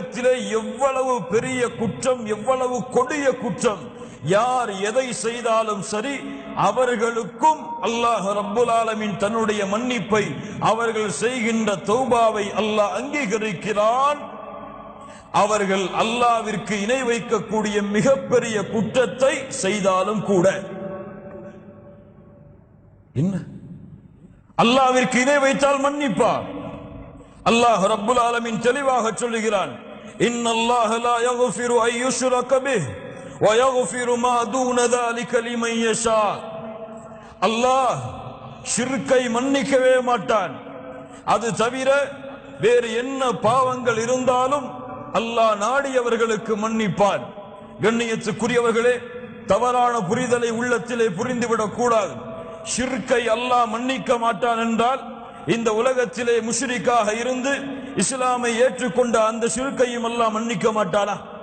உலகத்திலே எவ்வளவு பெரிய குற்றம் எவ்வளவு கொடிய குற்றம் யார் எதை செய்தாலும் சரி அவர்களுக்கும் அல்லாஹ் ரப்புல் ஆலமீன் தன்னுடைய மன்னிப்பை அவர்கள் செய்கின்ற தௌபாவை அல்லாஹ் அங்கீகரிக்கிறான். அவர்கள் அல்லாவிற்கு இணை வைக்கக்கூடிய மிகப்பெரிய குற்றத்தை செய்தாலும் கூட. என்ன? அல்லாவிற்கு இணை வைத்தால் மன்னிப்பார் அல்லாஹ் ரப்புல் ஆலமின் தெளிவாக சொல்லுகிறான். இன்னல்லாஹ லா யக்ஃபிரு அன் யுஷ்ரக பிஹ் வ யக்ஃபிரு மா தூன ذلك லிமன் யஷா அல்லாஹ் ஷிர்க்கை மன்னிக்கவே மாட்டான் அது தவிர வேறு என்ன பாவங்கள் இருந்தாலும் அல்லாஹ் நாடியவர்களுக்கு மன்னிப்பான் கண்ணியத்துக்குரியவர்களே தவறான புரிதலை உள்ளத்திலே புரிந்துவிடக் கூடாது ஷிர்க்கை அல்லாஹ் மன்னிக்க மாட்டான் என்றால் இந்த உலகத்திலே முஷ்ரிக்காக இருந்து இஸ்லாமை ஏற்றுக்கொண்ட அந்த சிறுக்கையும் எல்லாம் மன்னிக்க மாட்டானா?